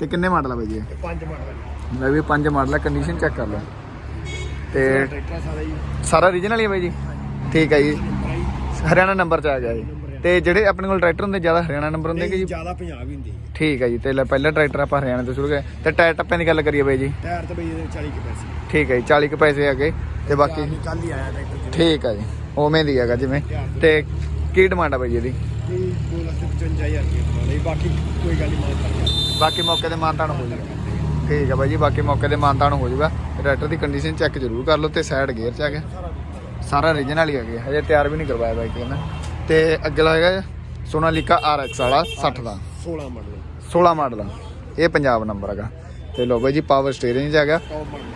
ਤੇ ਕਿੰਨੇ ਮਾਡਲ ਆ ਬਾਈ ਜੀ? ਇਹ? ਪੰਜ ਮਾਡਲ ਲੈ ਵੀ ਪੰਜ ਮਾਡਲ ਆ ਕੰਡੀਸ਼ਨ ਚੈੱਕ ਕਰ ਲਓ। ਤੇ ਟਰੈਕਟਰ ਸਾਰਾ ਜੀ। ਸਾਰਾ ਰੀਜਨਲ ਹੀ ਹੈ ਬਾਈ ਜੀ? ਠੀਕ ਹੈ ਜੀ। ਹਰਿਆਣਾ ਨੰਬਰ ਚ ਆ ਗਿਆ ਜੀ। ਤੇ ਜਿਹੜੇ ਆਪਣੇ ਕੋਲ ਟਰੈਕਟਰ ਹੁੰਦੇ ਜ਼ਿਆਦਾ ਹਰਿਆਣਾ ਨੰਬਰ ਹੁੰਦੇ ਕਿ ਜੀ? ਜ਼ਿਆਦਾ ਪੰਜਾਬ ਹੀ ਹੁੰਦੀ ਹੈ ਠੀਕ ਹੈ ਜੀ ਤੇ ਲੈ ਪਹਿਲਾ ਟਰੈਕਟਰ ਆਪਾਂ ਹਰਿਆਣਾ ਤੋਂ ਸ਼ੁਰੂ ਕਰਿਆ ਤੇ ਟਾਇਰ ਟੱਪਿਆਂ ਦੀ ਗੱਲ ਕਰੀਏ ਬਾਈ ਜੀ। ਟਾਇਰ ਤਾਂ ਬਈ ਇਹਦੇ 40 ਕੇ ਪੈਸੇ ਠੀਕ ਹੈ ਜੀ 40 ਕੁ ਪੈਸੇ ਹੈਗੇ। ਤੇ ਬਾਕੀ ਕੱਲ ਹੀ ਆਇਆ ਟਰੈਕਟਰ ਠੀਕ ਹੈ ਜੀ ਉਵੇਂ ਦੀ ਹੈਗਾ ਜਿਵੇਂ। ਤੇ ਕੀ ਡਿਮਾਂਡ ਆ ਬਾਈ ਜੀ ਇਹਦੀ? ਜੀ 2 ਲੱਖ 55000 ਰੁਪਏ ਬਾਕੀ ਕੋਈ ਗੱਲ ਨਹੀਂ ਮਾਰ ਕਰ ਬਾਕੀ ਮੌਕੇ ਤੇ ਮਾਨਤਾਨ ਹੋ ਜਾਊਗਾ ਠੀਕ ਹੈ ਬਾਈ ਜੀ ਬਾਕੀ ਮੌਕੇ ਤੇ ਮਾਨਤਾਨ ਹੋ ਜਾਊਗਾ ਟਰੈਕਟਰ ਦੀ ਕੰਡੀਸ਼ਨ ਚੈੱਕ ਜ਼ਰੂਰ ਕਰ ਲਓ ਤੇ ਸਾਈਡ ਗੇਅਰ ਚ ਆ ਗਿਆ ਸਾਰਾ ਰੀਜਨਲ ਹੀ ਹੈਗੇ ਹਜੇ ਤਿਆਰ ਵੀ ਨਹੀਂ ਕਰਵਾਇਆ ਬਾਈਕ ਕਹਿੰਦਾ ਤੇ ਅਗਲਾ ਹੈਗਾ ਸੋਨਾਲੀਕਾ RX ਵਾਲਾ 60 ਦਾ। 16 ਮਾਡਲ 16 ਮਾਡਲ ਆ ਇਹ ਪੰਜਾਬ ਨੰਬਰ ਹੈਗਾ। ਤੇ ਲੋ ਬਾਈ ਜੀ ਪਾਵਰ ਸਟੀਅਰਿੰਗ ਚ ਹੈਗਾ।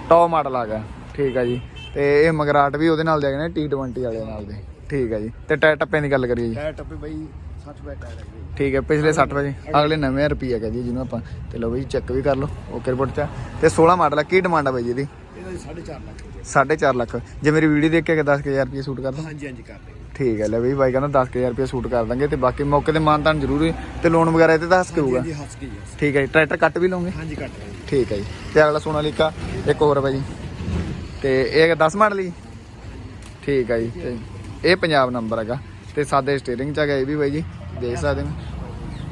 ਟੌਪ ਮਾਡਲ ਟੌਪ ਆ ਗਿਆ। ਠੀਕ ਆ ਜੀ। ਤੇ ਇਹ ਮਗਰਾਟ ਵੀ ਉਹਦੇ ਨਾਲ ਦੇ ਹੈਗੇ ਨੇ T20 ਵਾਲੇ ਨਾਲ ਦੇ। ਠੀਕ ਆ ਜੀ। ਤੇ ਟਾਇਰ ਟੱਪਿਆਂ ਦੀ ਗੱਲ ਕਰੀਏ ਜੀ। ਟਾਇਰ ਟੱਪੇ ਬਈ 60 ਬੈਟ ਟਾਇਰ ਹੈ ਬਈ ਠੀਕ ਹੈ ਪਿਛਲੇ 60 ਵਜੇ ਅਗਲੇ ਨਵੇਂ ਰੁਪਏ ਹੈਗਾ ਜੀ ਜਿਹਨੂੰ ਆਪਾਂ ਤੇ ਲਓ ਬਈ ਚੈੱਕ ਵੀ ਕਰ ਲਓ ਓਕੇ ਰਿਪੋਰਟ ਚ। ਤੇ 16 ਮਾਡਲ ਆ ਕੀ ਡਿਮਾਂਡ ਆ ਬਾਈ ਜੀ ਇਹਦੀ? ਇਹਦਾ ਜੀ 4.5 ਲੱਖ। ਰੁਪਏ 4.5 ਲੱਖ। ਜੇ ਮੇਰੀ ਵੀਡੀਓ ਦੇਖ ਕੇ 10000 ਰੁਪਏ ਸ਼ੂਟ ਕਰ ਦੋ। ਹਾਂਜੀ ਹਾਂਜੀ ਕਰਦੇ ਠੀਕ ਹੈ ਲੈ ਬਈ ਬਾਈ ਕਹਿੰਦਾ 10000 ਰੁਪਏ ਸ਼ੂਟ ਕਰ ਦਾਂਗੇ ਤੇ ਬਾਕੀ ਮੌਕੇ ਤੇ ਮਾਨਤਾਨ ਜ਼ਰੂਰੀ ਤੇ ਲੋਨ ਵਗੈਰਾ ਇਹਦੇ ਤਾਂ ਹੱਸ ਕੇ ਹੋਊਗਾ। ਜੀ ਜੀ ਠੀਕ ਹੈ ਜੀ ਟਰੈਕਟਰ ਕੱਟ ਵੀ ਲਓਗੇ? ਹਾਂਜੀ ਕੱਟ ਜੀ। ਠੀਕ ਹੈ ਜੀ। ਤੇ ਅਗਲਾ ਸੋਨਾਲੀਕਾ ਇੱਕ ਹੋਰ ਬਾਈ ਜੀ। ਤੇ ਇਹ 10 ਮਾਡਲ ਜੀ। ਠੀਕ ਹੈ ਜੀ ਤੇ ਇਹ ਪੰਜਾਬ ਨੰਬਰ ਹੈਗਾ। ਤੇ ਸਾਦੇ ਸਟੀਅਰਿੰਗ ਚ ਹੈਗਾ ਇਹ ਵੀ ਬਾਈ ਜੀ ਦੇਖ ਸਕਦੇ ਹੋ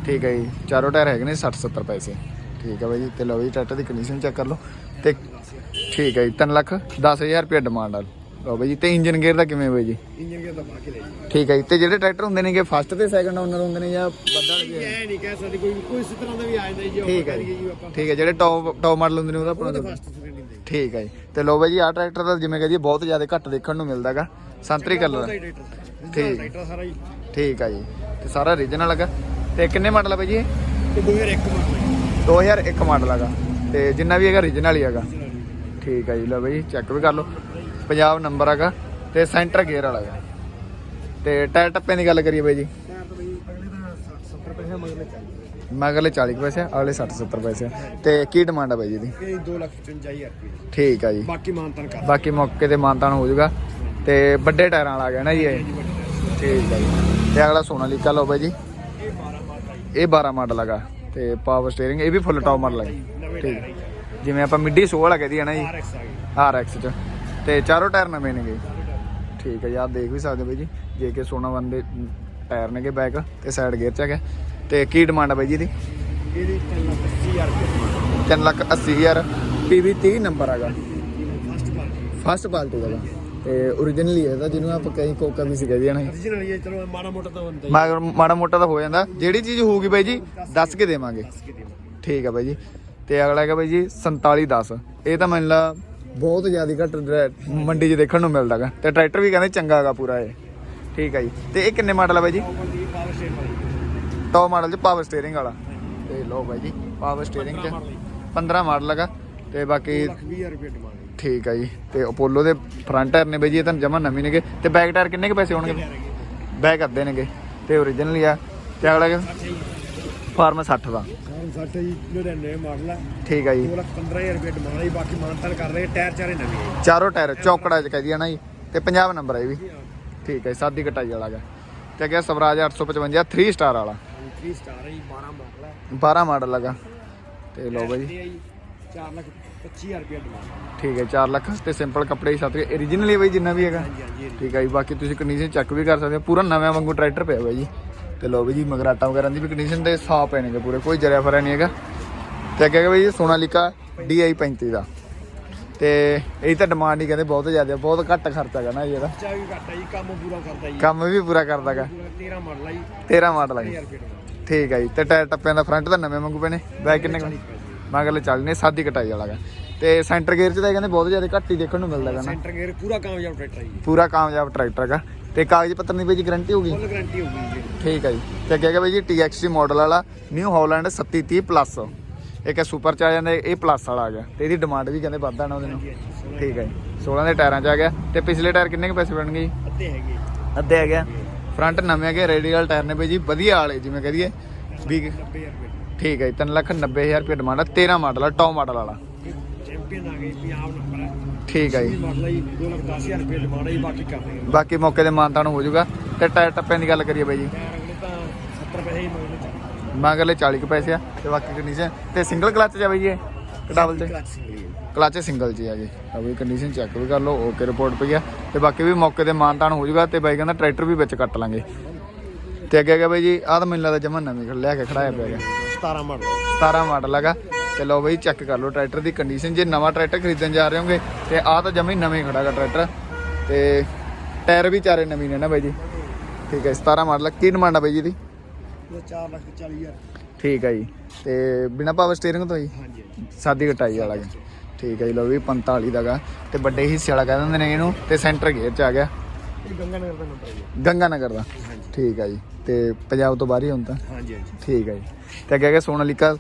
ਠੀਕ ਹੈ ਜੀ ਚਾਰੋਂ ਟਾਇਰ ਹੈਗੇ ਨੇ 60 70 ਪੈਸੇ। ਠੀਕ ਹੈ ਬਾਈ ਜੀ ਤੇ ਲਓ ਜੀ ਟਰੈਕਟਰ ਦੀ ਕੰਡੀਸ਼ਨ ਚੈੱਕ ਕਰ ਲਓ। ਤੇ ਠੀਕ ਹੈ ਜੀ 3 ਲੱਖ 10000 ਰੁਪਏ ਡਿਮਾਂਡ ਆ। ਲਓ ਬਾਈ ਜੀ ਤੇ ਇੰਜਨ ਗੇਅਰ ਦਾ ਕਿਵੇਂ ਬਾਈ ਜੀ? ਇੰਜਨ ਕੇ ਤਾਂ ਪਾ ਕੇ ਲੈ ਜੀ। ਠੀਕ ਹੈ ਜੀ ਤੇ ਜਿਹੜੇ ਟਰੈਕਟਰ ਹੁੰਦੇ ਨੇਗੇ ਫਸਟ ਤੇ ਸੈਕੰਡ ਓਨਰ ਹੁੰਦੇ ਨੇ ਜਾਂ ਵੱਡਾ ਇਹ ਨਹੀਂ ਕਹਿ ਸਕਦੇ ਕੋਈ ਕੋਈ ਇਸ ਤਰ੍ਹਾਂ ਦਾ ਵੀ ਆ ਜਾਂਦਾ ਜੀ ਠੀਕ ਹੈ ਜੀ। ਠੀਕ ਹੈ ਜਿਹੜੇ ਟੌਪ ਟੌਪ ਮਾਡਲ ਹੁੰਦੇ ਨੇ ਉਹਦਾ ਆਪਣਾ ਹੀ ਦੇ ਠੀਕ ਹੈ ਜੀ ਤੇ ਲੋ ਬਾਈ ਜੀ ਆਹ ਟਰੈਕਟਰ ਦਾ ਜਿਵੇਂ ਕਹਦੀ ਬਹੁਤ ਜ਼ਿਆਦਾ ਘੱਟ ਦੇਖਣ ਨੂੰ ਮਿਲਦਾਗਾ ਸੰਤਰੀ ਕਲਰ ਟਰੈਕਟਰ ਠੀਕ। ਟਰੈਕਟਰ ਸਾਰਾ ਠੀਕ ਜੀ। ਤੇ ਸਾਰਾ ਰੀਜਨਲ ਹੈਗਾ। ਤੇ ਕਿੰਨੇ ਮਾਡਲ ਆ ਬਾਈ ਜੀ? ਇਹ? ਤੇ 2001 ਮਾਡਲ 2001 ਮਾਡਲ ਹੈਗਾ। ਤੇ ਜਿੰਨਾ ਵੀ ਹੈਗਾ ਰੀਜਨਲ ਹੀ ਹੈਗਾ। ਠੀਕ ਹੈ ਜੀ। ਲੋ ਬਾਈ ਚੈੱਕ ਵੀ ਕਰ ਲਓ। ਪੰਜਾਬ ਨੰਬਰ ਹੈਗਾ। ਤੇ ਸੈਂਟਰ ਗੇਅਰ ਵਾਲਾ ਹੈਗਾ। ਤੇ ਟਾਇਰ ਟੱਪੇ ਦੀ ਗੱਲ ਕਰੀਏ ਬਾਈ ਜੀ। ਟਾਇਰ ਤਾਂ ਬਈ ਅਗਲੇ ਤਾਂ 70 ਪੈਸੇ ਮਗਲੇ ਚੱਲਦੇ ਮਗਲੇ 40 ਕੁ ਪੈਸੇ ਅਗਲੇ 60 70 ਪੈਸੇ ਤੇ ਕੀ ਡਿਮਾਂਡ ਹੈ ਬਾਈ ਜੀ ਦੀ ਇਹ 2 ਲੱਖ 55000 ਰੁਪਏ ਠੀਕ ਹੈ ਜੀ। ਬਾਕੀ ਮਾਨਤਨ ਕਰ ਬਾਕੀ ਮੌਕੇ ਤੇ ਮਾਨਤਾਨ ਹੋ ਜਾਊਗਾ। ਤੇ ਵੱਡੇ ਟਾਇਰਾਂ ਵਾਲਾ ਗਿਆ ਨਾ ਜੀ ਇਹ। ਠੀਕ ਹੈ ਜੀ। ਤੇ ਅਗਲਾ ਸੋਨਾਲੀਕਾ ਲਓ ਬਾਈ ਜੀ। ਇਹ 12 ਮਾਡਲ ਇਹ 12 ਮਾਡਲ ਹੈਗਾ। ਤੇ ਪਾਵਰ ਸਟੀਅਰਿੰਗ ਇਹ ਵੀ ਫੁੱਲ ਟੌਪ ਮਾਡਲ ਹੈ ਠੀਕ ਜਿਵੇਂ ਆਪਾਂ ਮਿੱਡੀ 16 ਵਾਲਾ ਕਹਦੀ ਹੈ ਨਾ ਜੀ। RX ਆ ਗਈ RX ਚ। ਤੇ ਚਾਰੋਂ ਟਾਇਰ ਨਵੇਂ ਨੇਗੇ। ਠੀਕ ਹੈ ਜੀ ਆਪ ਦੇਖ ਵੀ ਸਕਦੇ ਬਾਈ ਜੀ। ਜੇ ਕਿ ਸੋਨਾ ਵਨ ਦੇ ਟਾਇਰ ਨੇਗੇ ਬੈਕ ਤੇ ਸਾਈਡ ਗੇਅਰ ਚ ਹੈਗਾ। ਤੇ ਕੀ ਡਿਮਾਂਡ ਹੈ ਬਾਈ ਜੀ ਦੀ ਇਹਦੀ 3 ਲੱਖ 80000 ਰੁਪਏ 3 ਲੱਖ 80000 PV 30 ਨੰਬਰ ਹੈਗਾ। First party. ਫਸਟ ਪਾਲਟੀ ਦਾ। ਤੇ origignal ਹੀ ਹੈ ਇਹਦਾ ਜਿਹਨੂੰ ਆਪਾਂ ਕਈ ਕੋਕਾ ਵੀ ਸੀ ਕਹਦੇ ਨਾ original ਹੀ ਹੈ ਚਲੋ ਮਾੜਾ ਮੋਟਾ ਤਾਂ ਹੁੰਦਾ ਹੀ ਮਾੜਾ ਮਾੜਾ ਮੋਟਾ ਤਾਂ ਹੋ ਜਾਂਦਾ। ਜਿਹੜੀ ਚੀਜ਼ ਹੋਊਗੀ ਬਾਈ ਜੀ ਦੱਸ ਕੇ ਦੇਵਾਂਗੇ। ਠੀਕ ਹੈ ਬਾਈ ਜੀ। ਤੇ ਅਗਲਾ ਹੈਗਾ ਬਾਈ ਜੀ 4710 ਇਹ ਤਾਂ ਮੈਨੂੰ ਲਾ ਬਹੁਤ ਜ਼ਿਆਦਾ ਘੱਟ ਮੰਡੀ 'ਚ ਦੇਖਣ ਨੂੰ ਮਿਲਦਾਗਾ ਤੇ ਟਰੈਕਟਰ ਵੀ ਕਹਿੰਦੇ ਚੰਗਾ ਹੈਗਾ ਪੂਰਾ ਇਹ। ਠੀਕ ਹੈ ਜੀ। ਤੇ ਇਹ ਕਿੰਨੇ ਮਾਡਲ ਆ ਬਾਈ ਜੀ? ਟੌਪ ਮਾਡਲ 'ਚ ਪਾਵਰ ਸਟੀਅਰਿੰਗ ਵਾਲਾ। ਤੇ ਲੋ ਬਾਈ ਜੀ ਪਾਵਰ ਸਟੀਅਰਿੰਗ 'ਚ 15 ਮਾਡਲ ਹੈਗਾ। ਤੇ ਬਾਕੀ 2 ਲੱਖ 20000 ਰੁਪਏ ਡਿਮਾਂਡ ਹੈ ਠੀਕ ਹੈ ਜੀ। ਤੇ ਅਪੋਲੋ ਦੇ ਫਰੰਟ ਟਾਇਰ ਨੇ ਬਾਈ ਜੀ ਇਹ ਤਾਂ ਜਮਾ ਨਵੀਂ ਨੇਗੇ। ਤੇ ਬੈਕ ਟਾਇਰ ਕਿੰਨੇ ਕੁ ਪੈਸੇ ਹੋਣਗੇ? ਬੈਕ ਅੱਧੇ ਨੇਗੇ। ਤੇ ਓਰੀਜਨਲ ਹੀ ਆ। ਤੇ ਅਗਲਾ ਫਾਰਮ 60 ਦਾ। ਹੁਣ ਸਾਡੇ ਜੀ ਜਿਹੜੇ ਨਵੇਂ ਮਾਡਲ ਹੈ ਠੀਕ ਹੈ ਜੀ। 2 ਲੱਖ 15000 ਰੁਪਏ ਡਿਮਾਂਡ ਹੈ ਬਾਕੀ ਮਾਨਤਨ ਕਰ ਰਹੇ ਟਾਇਰ ਚਾਰੇ ਨਵੇਂ ਹੈ ਚਾਰੋਂ ਟਾਇਰ ਚੌਕੜਾ ਚ ਕਹਦੀ ਆ ਨਾ ਜੀ। ਤੇ 50 ਨੰਬਰ ਹੈ ਵੀ। ਠੀਕ ਹੈ ਸਾਦੀ ਕਟਾਈ ਵਾਲਾ ਗਾ। ਤੇ ਅੱਗੇ ਸਵਰਾਜ 855 3 ਸਟਾਰ ਵਾਲਾ। 3 ਸਟਾਰ ਹੈ ਜੀ 12 ਮਾਡਲ ਹੈ 12 ਮਾਡਲ ਲਗਾ ਤੇ ਲਓ ਬਾਈ। ਇਹ ਹੈ ਜੀ 4 ਲੱਖ 25000 ਰੁਪਏ ਡਿਮਾਂਡ ਹੈ। ਠੀਕ ਹੈ 4 ਲੱਖ ਤੇ ਸਿੰਪਲ ਕੱਪੜੇ ਹੀ ਸਾਥ origignal ਹੀ ਬਾਈ ਜਿੰਨਾ ਵੀ ਹੈਗਾ। ਹਾਂਜੀ ਹਾਂਜੀ ਠੀਕ ਹੈ ਜੀ ਬਾਕੀ ਤੁਸੀਂ ਕੰਡੀਸ਼ਨ ਚੈੱਕ ਵੀ ਕਰ ਸਕਦੇ ਹੋ। ਪੂਰਾ ਨਵਾਂ ਵਾਂਗੂ ਟਰੈਕਟਰ ਪਿਆ ਬਾਈ ਜੀ। ਤੇ ਲਓ ਬਾਈ ਜੀ ਮਗਰਾਟਾ ਵਗੈਰਾ ਦੀ ਵੀ ਕੰਡੀਸ਼ਨ ਤੇ ਸਾਫ਼ ਪਏ ਨੇਗੇ ਪੂਰੇ ਕੋਈ ਜਰਿਆ ਫਰਿਆ ਨਹੀਂ ਹੈਗਾ। ਤੇ ਅੱਗੇ ਹੈਗਾ ਬਾਈ ਸੋਨਾਲੀਕਾ DI 35 ਦਾ। ਤੇ ਇਹ ਤਾਂ ਡਿਮਾਂਡ ਹੀ ਕਹਿੰਦੇ ਬਹੁਤ ਜ਼ਿਆਦਾ ਬਹੁਤ ਘੱਟ ਖਰਚਾ ਹੈਗਾ ਨਾ ਜੀ ਇਹਦਾ। ਖਰਚਾ ਵੀ ਘੱਟ ਹੈ ਜੀ ਕੰਮ ਪੂਰਾ ਕਰਦਾ ਜੀ। ਕੰਮ ਵੀ ਪੂਰਾ ਕਰਦਾਗਾ ਪੂਰਾ 13 ਮਾਡਲ ਹੈ ਜੀ। 13 ਮਾਡਲ ਹੈ ਜੀ। 1000 ਰੁਪਏ ਡਿਮਾਂਡ ਠੀਕ ਹੈ ਜੀ ਤੇ ਟਾਇਰ ਟੱਪਿਆਂ ਦਾ ਫਰੰਟ ਤਾਂ ਨਵੇਂ ਵਾਂਗੂ ਪਏ ਨੇ। ਬੈਕ ਕਿੰਨੇ ਕੁ ਮਗਰਲੇ ਚੱਲ ਨੇ ਸਾਦੀ ਕਟਾਈ ਵਾਲਾ ਗਾ। ਤੇ ਸੈਂਟਰ ਗੇਅਰ ਚ ਤਾਂ ਇਹ ਕਹਿੰਦੇ ਬਹੁਤ ਜ਼ਿਆਦਾ ਘੱਟ ਹੀ ਦੇਖਣ ਨੂੰ ਮਿਲਦਾ ਨਾ। ਸੈਂਟਰ ਗੇਅਰ ਪੂਰਾ ਕਾਮਯਾਬ ਟਰੈਕਟਰ ਹੈ ਜੀ। ਪੂਰਾ ਕਾਮਯਾਬ ਟਰੈਕਟਰ ਹੈਗਾ। ਤੇ ਕਾਗਜ਼ ਪੱਤਰ ਦੀ ਬਈ ਜੀ ਗਾਰੰਟੀ ਹੋਊਗੀ? ਫੁੱਲ ਗਾਰੰਟੀ ਹੋਊਗੀ ਜੀ। ਠੀਕ ਹੈ ਜੀ। ਤੇ ਅੱਗੇ ਹੈਗਾ ਬਈ ਜੀ TXT ਮਾਡਲ ਵਾਲਾ ਨਿਊ ਹਾਲੈਂਡ 3730 ਪਲੱਸ ਇੱਕ ਸੁਪਰ ਚ ਆ ਜਾਂਦਾ ਇਹ ਪਲੱਸ ਵਾਲਾ ਆ ਗਿਆ। ਤੇ ਇਹਦੀ ਡਿਮਾਂਡ ਵੀ ਕਹਿੰਦੇ ਵੱਧ ਆਣਾ ਉਹਦੇ ਨਾਲ। ਠੀਕ ਹੈ ਜੀ। 16 ਦੇ ਟਾਇਰਾਂ ਚ ਆ ਗਿਆ। ਤੇ ਪਿਛਲੇ ਟਾਇਰ ਕਿੰਨੇ ਕੁ ਪੈਸੇ ਬਣਨਗੇ ਜੀ? ਅੱਧੇ ਹੈਗੇ ਅੱਧੇ ਆ। ਗਿਆ ਫਰੰਟ ਨਵੇਂ ਹੈਗੇ ਰੇਡੀਅਲ ਟਾਇਰ ਨੇ ਬਈ ਜੀ ਵਧੀਆ ਵਾਲੇ ਜਿਵੇਂ ਕਹਦੀਏ ਵੀ 90000 ਰੁਪਏ। ਠੀਕ ਹੈ ਜੀ 3 ਲੱਖ 90000 ਰੁਪਏ ਡਿਮਾਂਡ ਆ 13 ਮਾਡਲ ਆ ਟੌਪ ਮਾਡਲ ਵਾਲਾ। ਚੈਂਪੀਅਨ ਆ ਗਈ ਪੰਜਾਬ ਨੰਬਰ ਹੈ ਠੀਕ ਹੈ ਜੀ। ਮਾਡਲ ਹੈ ਜੀ 2 ਲੱਖ 10000 ਰੁਪਏ ਡਿਮਾਂਡ ਹੈ ਜੀ ਬਾਕੀ ਕਰ ਦੇਣਗੇ ਬਾਕੀ ਮੌਕੇ ਦੇ ਮਾਨਤਾਨ ਹੋ ਜਾਊਗਾ। ਤੇ ਟਾਇਰ ਟੱਪਿਆਂ ਦੀ ਗੱਲ ਕਰੀਏ ਬਾਈ ਜੀ। ਟਾਇਰ ਅਗਲੇ ਤਾਂ 70 ਪੈਸੇ ਹੀ ਮੰਗਦੇ ਚੱਲ ਮਗਰਲੇ 40 ਕੁ ਪੈਸੇ ਆ ਤੇ ਬਾਕੀ ਕੰਡੀਸ਼ਨ ਤੇ ਸਿੰਗਲ ਕਲਚ ਆ ਬਈ ਕਿ ਡਬਲ ਚ? ਕਲਚ ਸਿੰਗਲ ਜੀ ਆ। ਜੀ। ਆ ਵੀ ਕੰਡੀਸ਼ਨ ਚੈੱਕ ਵੀ ਕਰ ਲਓ ਓਕੇ ਰਿਪੋਰਟ ਪਈ ਆ। ਤੇ ਬਾਕੀ ਵੀ ਮੌਕੇ ਤੇ ਮਾਨਤਾਨ ਹੋ ਜਾਊਗਾ ਤੇ ਬਾਈ ਕਹਿੰਦਾ ਟਰੈਕਟਰ ਵੀ ਵਿੱਚ ਕੱਟ ਲਾਂਗੇ। ਤੇ ਅੱਗੇ ਅੱਗੇ ਬਾਈ ਜੀ ਆਹ ਤਾਂ ਮੈਨੂੰ ਲੱਗਦਾ ਜਮਾ ਨਵੀਂ ਲਿਆ ਕੇ ਖੜਾਇਆ ਪਿਆ ਗਾ 17 ਮਾਡਲ। 17 ਮਾਡਲ ਹੈਗਾ। ਤੇ ਲਓ ਬਈ ਚੈੱਕ ਕਰ ਲਓ ਟਰੈਕਟਰ ਦੀ ਕੰਡੀਸ਼ਨ ਜੇ ਨਵਾਂ ਟਰੈਕਟਰ ਖਰੀਦਣ ਜਾ ਰਹੇ ਹੋਗੇ ਤੇ ਆਹ ਤਾਂ ਜਮੀ ਨਵੇਂ ਖੜਾਗਾ ਟਰੈਕਟਰ। ਤੇ ਟਾਇਰ ਵੀ ਚਾਰੇ ਨਵੇਂ ਨੇ ਨਾ ਬਾਈ ਜੀ? ਠੀਕ ਹੈ 17 ਮਾਡਲ ਕੀ ਡਿਮਾਂਡ ਆ ਬਾਈ ਜੀ ਦੀ ਇਹ 4 ਲੱਖ 40 ਹਜ਼ਾਰ। ਠੀਕ ਹੈ ਜੀ। ਤੇ ਬਿਨਾ ਪਾਵਰ ਸਟੀਅਰਿੰਗ ਤੋਂ ਜੀ ਹਾਂਜੀ ਸਾਦੀ ਕਟਾਈ ਵਾਲਾ ਗਾ। ਠੀਕ ਹੈ ਜੀ ਲਓ ਵੀ 45 ਦਾ ਗਾ ਤੇ ਵੱਡੇ ਹਿੱਸੇ ਵਾਲਾ ਕਹਿ ਦਿੰਦੇ ਨੇ ਇਹਨੂੰ। ਤੇ ਸੈਂਟਰ ਗੇਅਰ ਚ ਆ ਗਿਆ। ਇਹ ਗੰਗਾ ਨਗਰ ਦਾ ਨੰਬਰ ਹੈ ਜੀ। ਗੰਗਾ ਨਗਰ ਦਾ ਠੀਕ ਹੈ ਜੀ। ਤੇ ਪੰਜਾਬ ਤੋਂ ਬਾਹਰ ਹੀ ਹੁੰਦਾ ਹਾਂਜੀ ਹਾਂਜੀ। ਠੀਕ ਹੈ ਜੀ। ਤੇ ਅੱਗੇ ਅੱਗੇ ਸੋਨਾਲੀਕਾ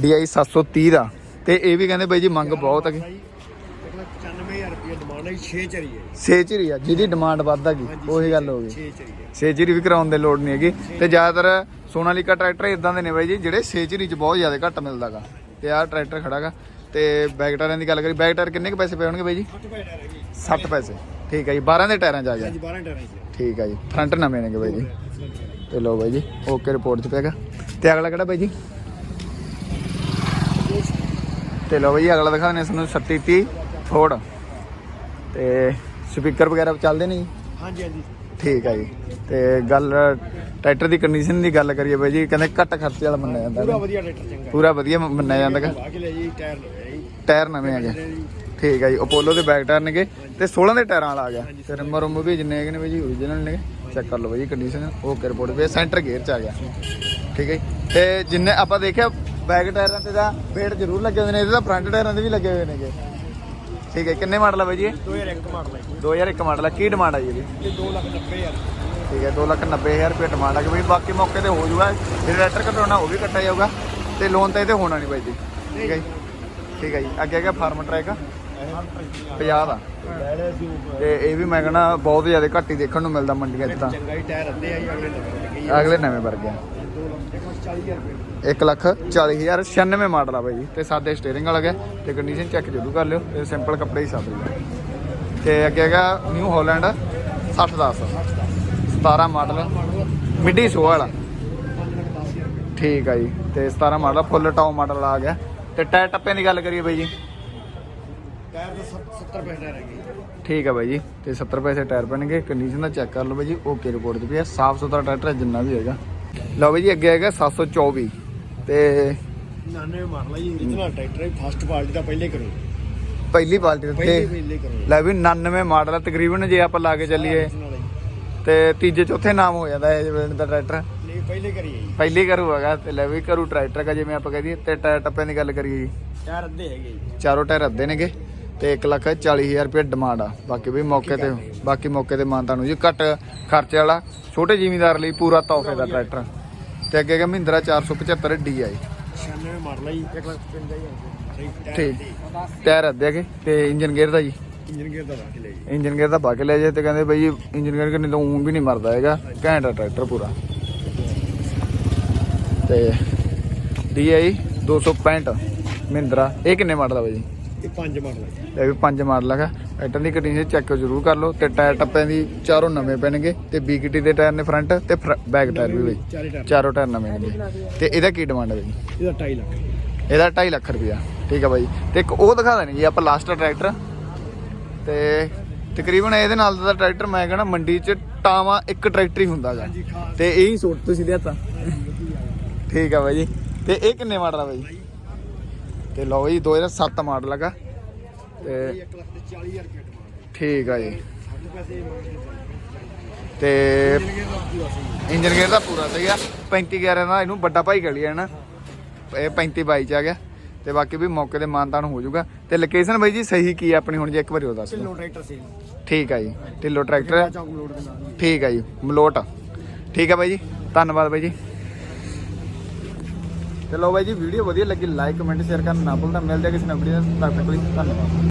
DI 730 ਦਾ। ਤੇ ਇਹ ਵੀ ਕਹਿੰਦੇ ਬਾਈ ਜੀ ਮੰਗ ਬਹੁਤ ਹੈਗੀ 95000 ਰੁਪਏ ਡਿਮਾਂਡ ਹੈ 6 ਚਰੀ ਹੈ ਸੇਚਰੀ ਆ ਜਿਹਦੀ ਡਿਮਾਂਡ ਵੱਧ ਹੈਗੀ ਉਹੀ ਗੱਲ ਹੋ ਗਈ। 6 ਚਰੀ ਹੈ। ਸੇਚਰੀ ਵੀ ਕਰਾਉਣ ਦੀ ਲੋੜ ਨਹੀਂ ਹੈਗੀ। ਤੇ ਜ਼ਿਆਦਾਤਰ ਸੋਨਾਲੀਕਾ ਟਰੈਕਟਰ ਇਦਾਂ ਦੇ ਨੇ ਬਾਈ ਜੀ ਜਿਹੜੇ ਸੇਚਰੀ ਚ ਬਹੁਤ ਜ਼ਿਆਦਾ ਘੱਟ ਮਿਲਦਾਗਾ ਤੇ ਆਹ ਟਰੈਕਟਰ ਖੜਾਗਾ। ਤੇ ਬੈਕ ਟਾਇਰਾਂ ਦੀ ਗੱਲ ਕਰੀ ਬੈਕ ਟਾਇਰ ਕਿੰਨੇ ਕੁ ਪੈਸੇ ਪਏ ਹੋਣਗੇ ਬਾਈ ਜੀ? 8 ਪੈਸੇ ਰਹਿ ਗਏ 7 ਪੈਸੇ। ਠੀਕ ਹੈ ਜੀ 12 ਦੇ ਟਾਇਰਾਂ ਚ ਆ ਗਿਆ। ਹਾਂਜੀ 12 ਟਾਇਰਾਂ ਸੀ ਠੀਕ ਹੈ ਜੀ ਫਰੰਟ ਨਵੇਂ ਨੇਗੇ ਬਾਈ ਜੀ। ਤੇ ਲਓ ਬਾਈ ਜੀ ਓਕੇ ਰਿਪੋਰਟ ਚ ਪਿਆਗਾ ਤੇ ਅਗਲਾ ਕਿਹੜਾ ਬਾਈ ਜੀ? ਤੇ ਲਓ ਬਾਈ ਅਗਲਾ ਹਾਂ ਤੁਹਾਨੂੰ 3730 ਫੋਰਡ ਤੇ ਸਪੀਕਰ ਵਗੈਰਾ ਚੱਲਦੇ ਨੇ ਜੀ? ਹਾਂਜੀ ਹਾਂਜੀ। ਠੀਕ ਹੈ ਜੀ। ਤੇ ਗੱਲ ਟਰੈਕਟਰ ਦੀ ਕੰਡੀਸ਼ਨ ਦੀ ਗੱਲ ਕਰੀਏ ਬਾਈ ਜੀ ਕਹਿੰਦੇ ਘੱਟ ਖਰਚੇ ਵਾਲਾ ਮੰਨਿਆ ਜਾਂਦਾ ਪੂਰਾ। ਵਧੀਆ ਟਰੈਕਟਰ ਚੰਗਾ ਪੂਰਾ ਵਧੀਆ ਮੰਨਿਆ ਜਾਂਦਾ ਹੈਗਾ। ਆ ਕੇ ਲੈ ਜੀ ਟਾਇਰ ਲਵੇ ਜੀ ਟਾਇਰ ਨਵੇਂ ਹੈਗੇ ਠੀਕ ਹੈ ਜੀ ਅਪੋਲੋ ਦੇ ਬੈਕ ਟਾਇਰ ਨੇਗੇ ਤੇ 16 ਦੇ ਟਾਇਰਾਂ ਵਾਲਾ ਆ ਗਿਆ। ਤੇ ਰਿਮ ਰੁਮ ਵੀ ਜਿੰਨੇ ਹੈਗੇ ਨੇ ਬਾਈ ਜੀ ਓਰੀਜਨਲ ਨੇ ਚੈੱਕ ਕਰ ਲਓ ਬਾਈ ਕੰਡੀਸ਼ਨ ਓਕੇ ਰਿਪੋਰਟ ਵੀ ਸੈਂਟਰ ਗੇਅਰ ਚ ਆ ਗਿਆ। ਠੀਕ ਹੈ। ਤੇ ਜਿੰਨੇ ਆਪਾਂ ਦੇਖਿਆ ਬੈਕ ਟਾਇਰਾਂ ਤੇ ਤਾਂ ਵੇਟ ਜ਼ਰੂਰ ਲੱਗੇ ਹੋਏ ਨੇ ਇਹਦੇ ਤਾਂ ਫਰੰਟ ਟਾਇਰਾਂ ਦੇ ਵੀ ਲੱਗੇ ਹੋਏ ਨੇਗੇ। ਠੀਕ ਹੈ ਕਿੰਨੇ ਮਾਡਲ ਆ ਬਾਈ ਜੀ ਇਹ? 2001 ਮਾਡਲ ਹੈ ਜੀ। 2001 ਮਾਡਲ ਆ ਕੀ ਡਿਮਾਂਡ ਆ ਜੀ ਇਹਦੀ? ਇਹ 2 ਲੱਖ 90 ਹਜ਼ਾਰ। ਠੀਕ ਹੈ 290000 ਰੁਪਏ ਡਿਮਾਂਡ ਆ ਕਿ ਬਈ ਬਾਕੀ ਮੌਕੇ ਤੇ ਹੋ ਜਾਊਗਾ ਜੇ ਰੈਟਰ ਕਟਾਉਣਾ ਉਹ ਵੀ ਕੱਟਿਆ ਜਾਊਗਾ ਤੇ ਲੋਨ ਤਾਂ ਇਹਦੇ ਹੋਣਾ ਨਹੀਂ ਬਾਈ ਜੀ। ਠੀਕ ਹੈ ਜੀ ਠੀਕ ਹੈ ਜੀ ਅੱਗੇ ਅੱਗੇ ਫਾਰਮ ਟਰੈਕ 50 ਦਾ ਲੈ ਤੇ ਇਹ ਵੀ ਮੈਂ ਕਹਿੰਦਾ ਬਹੁਤ ਜ਼ਿਆਦਾ ਘੱਟ ਹੀ ਦੇਖਣ ਨੂੰ ਮਿਲਦਾ ਮੰਡੀਆਂ 'ਚ ਤਾਂ। ਚੰਗਾ ਹੀ ਟਾਇਰ ਅੱਧੇ ਆ ਅਗਲੇ ਨੰਬਰ ਅਗਲੇ ਨਵੇਂ ਵਰਗੇ ਆ। 2 ਲੱਖ 40 ਹਜ਼ਾਰ ਰੁਪਏ 1 ਲੱਖ 40 96 ਮਾਡਲ ਆ ਬਾਈ ਜੀ। ਤੇ ਸਾਦੇ ਸਟੀਅਰਿੰਗ ਵਾਲਾ ਗਿਆ। ਤੇ ਕੰਡੀਸ਼ਨ ਚੈੱਕ ਜ਼ਰੂਰ ਕਰ ਲਿਓ। ਤੇ ਸਿੰਪਲ ਕੱਪੜੇ ਹੀ ਸਾਦੇ ਆ। ਤੇ ਅੱਗੇ ਹੈਗਾ ਨਿਊ ਹਾਲੈਂਡ 60 10 17 ਮਾਡਲ। ਮਿੱਡੀ ਸ਼ੋ ਵਾਲਾ। ਠੀਕ ਆ ਜੀ। ਤੇ 17 ਮਾਡਲ ਫੁੱਲ ਟਾਪ ਮਾਡਲ ਆ ਗਿਆ। ਤੇ ਟਾਇਰ ਟੱਪਿਆਂ ਦੀ ਗੱਲ ਕਰੀਏ ਬਾਈ ਜੀ। ਟਾਇਰ ਦਾ 70 ਪੈਸੇ ਟਾਇਰ ਹੈਗੇ ਠੀਕ ਆ ਬਾਈ ਜੀ ਤੇ 70 ਪੈਸੇ ਟਾਇਰ ਪੈਣਗੇ ਕੰਡੀਸ਼ਨ ਦਾ ਚੈੱਕ ਕਰ ਲਓ ਬਾਈ ਜੀ ਓਕੇ ਰਿਪੋਰਟ ਤੇ ਪਿਆ ਸਾਫ਼ ਸੁਥਰਾ ਟਰੈਕਟਰ ਹੈ ਜਿੰਨਾ ਵੀ ਹੈਗਾ ਲਓ ਬਾਈ ਜੀ ਅੱਗੇ ਹੈਗਾ 724 ਤੇ 99 ਮਾਡਲ ਹੈ ਜੀ original ਟਰੈਕਟਰ ਹੈ ਫਸਟ ਪਾਰਟੀ ਦਾ ਪਹਿਲੇ ਕਰੋ। ਪਹਿਲੀ ਪਹਿਲੇ ਤੇ ਪਹਿਲੇ ਕਰੋ। ਲੈ ਵੀ 99 ਮਾਡਲ ਆ ਤਕਰੀਬਨ ਜੇ ਆਪਾਂ ਲਾ ਕੇ ਚੱਲੀਏ। ਹੈ। ਤੇ ਤੀਜੇ ਚੌਥੇ ਨਾਮ ਹੋ ਜਾਂਦਾ ਇਹ ਜਿਵੇਂ ਦਾ ਟਰੈਕਟਰ। ਨਹੀਂ ਪਹਿਲੇ ਕਰੀਏ ਜੀ। ਪਹਿਲੀ ਕਰੂ ਹੈਗਾ ਤੇ ਲੈ ਵੀ ਕਰੂ ਟਰੈਕਟਰ ਦਾ ਜਿਵੇਂ ਆਪਾਂ ਕਹਦੇ ਤੇ ਟਾਇਰ ਟੱਪਿਆਂ ਦੀ ਗੱਲ ਕਰੀਏ ਜੀ। ਟਾਇਰ ਅੱਧੇ ਹੈਗੇ ਜੀ। ਚਾਰੋਂ ਟਾਇਰ ਅੱਧੇ ਨੇਗੇ। ਤੇ 1 ਲੱਖ 40 ਹਜ਼ਾਰ ਰੁਪਏ ਡਿਮਾਂਡ ਆ। ਬਾਕੀ ਵੀ ਮੌਕੇ ਤੇ ਬਾਕੀ ਮੌਕੇ ਤੇ ਮਾਨਤਾ ਨੂੰ ਜੀ ਘੱਟ ਖਰਚੇ ਵਾਲਾ ਛੋਟੇ ਜ਼ਿਮੀਂਦਾਰ ਲਈ ਪੂਰਾ ਤੋਹਫੇ ਦਾ ਟਰੈਕਟਰ। ਤੇ ਅੱਗੇ ਹੈਗਾ ਮਹਿੰਦਰਾ 475 DI 96 ਮਾਡਲ ਹੈ ਜੀ। 1 ਲੱਖ 55 ਹਜ਼ਾਰ ਰੁਪਏ। ਠੀਕ। ਟਾਇਰ ਅੱਧੇ ਹੈਗੇ ਤੇ ਇੰਜਨ ਗੇਅਰ ਦਾ ਜੀ। ਇੰਜਨ ਗੇਅਰ ਦਾ ਰੱਖ ਲਿਆ ਜੀ। ਇੰਜਨ ਗੇਅਰ ਦਾ ਪਾ ਕੇ ਲੈ ਜੇ ਤੇ ਕਹਿੰਦੇ ਬਈ ਇੰਜਨ ਗੇਅਰ ਕਿੰਨੇ ਤਾਂ ਊਂ ਵੀ ਨਹੀਂ ਮਰਦਾ ਹੈਗਾ। ਘੈਂਟ ਆ ਟਰੈਕਟਰ ਪੂਰਾ। ਤੇ DI 265 ਮਹਿੰਦਰਾ। ਇਹ ਕਿੰਨੇ ਮਾਡਲ ਆ ਬਾਈ ਜੀ? ਇਹ 5 ਮਾਡਲ ਹੈ ਜੀ। ਇਹ ਵੀ ਪੰਜ ਮਾਡਲ ਹੈਗਾ ਟਾਇਰ ਦੀ ਕੰਡੀਸ਼ਨ ਚੈੱਕ ਜ਼ਰੂਰ ਕਰ ਲਓ ਤੇ ਟਾਇਰ ਟੱਪਿਆਂ ਦੀ ਚਾਰੋਂ ਨਵੇਂ ਪੈਣਗੇ ਤੇ BKT ਦੇ ਟਾਇਰ ਨੇ ਫਰੰਟ ਤੇ ਬੈਕ ਟਾਇਰ ਵੀ ਬਈ ਚਾਰੇ ਟਾਇਰ। ਨਵੇਂ ਨੇ ਤੇ ਇਹਦਾ ਕੀ ਡਿਮਾਂਡ ਹੈ ਬਈ ਇਹਦਾ 2.5 ਲੱਖ। ਇਹਦਾ 2.5 ਲੱਖ ਰੁਪਇਆ। ਠੀਕ ਆ ਬਾਈ। ਤੇ ਇੱਕ ਉਹ ਦਿਖਾ ਦੇਣੀ ਜੀ ਆਪਾਂ ਲਾਸਟ ਟਰੈਕਟਰ ਤੇ ਤਕਰੀਬਨ ਇਹਦੇ ਨਾਲ ਦਾ ਟਰੈਕਟਰ ਮੈਂ ਕਹਿੰਦਾ ਮੰਡੀ 'ਚ ਟਾਵਾ ਇੱਕ ਟਰੈਕਟਰ ਹੀ ਹੁੰਦਾਗਾ ਤੇ ਇਹ ਹੀ ਸੋਟ ਤੁਸੀਂ ਲਿਆਤਾ। ਠੀਕ ਆ ਬਾਈ ਜੀ। ਤੇ ਇਹ ਕਿੰਨੇ ਮਾਡਲ ਆ ਬਾਈ ਤੇ ਲਓ ਜੀ 2007 ਮਾਡਲ ਹੈਗਾ। ਤੇ 1 ਲੱਖ ਤੇ 40 ਹਜ਼ਾਰ ਰੁਪਏ ਡਿਮਾਂਡ ਠੀਕ ਆ ਜੀ। 60 ਪੈਸੇ ਮੰਗਦੇ ਤੇ ਇੰਜਨ ਗੇਅਰ ਦਾ ਪੂਰਾ ਸਹੀ ਆ। 35 11 ਦਾ ਇਹਨੂੰ ਵੱਡਾ ਭਾਈ ਕਹ ਲਿਆ ਨਾ? ਇਹ 35 22 ਚ ਆ ਗਿਆ। ਤੇ ਬਾਕੀ ਵੀ ਮੌਕੇ ਤੇ ਮਾਨਤਾਨ ਹੋ ਜਾਊਗਾ। ਤੇ ਲੋਕੇਸ਼ਨ ਬਾਈ ਜੀ ਸਹੀ ਕੀ ਆ ਆਪਣੀ ਹੁਣ ਜੇ ਇੱਕ ਵਾਰੀ ਉਹ ਦੱਸ ਦਿਓ। ਢਿੱਲੋਂ ਟਰੈਕਟਰ ਠੀਕ ਆ ਜੀ। ਢਿੱਲੋ ਟਰੈਕਟਰ ਠੀਕ ਆ ਜੀ ਮਲੋਟ। ਠੀਕ ਆ ਬਾਈ ਜੀ ਧੰਨਵਾਦ ਬਾਈ ਜੀ। ਤੇ ਲਓ ਬਾਈ ਜੀ ਵੀਡੀਓ ਵਧੀਆ ਲੱਗੀ ਲਾਈਕ ਕਮੈਂਟ ਸ਼ੇਅਰ ਕਰਨਾ ਨਾ ਭੁੱਲਣਾ। ਮਿਲਦੇ ਆ ਕਿਸੇ ਨਵੀਂ ਵੀਡੀਓ ਤੱਕ ਤੱਕ ਲਈ ਧੰਨਵਾਦ।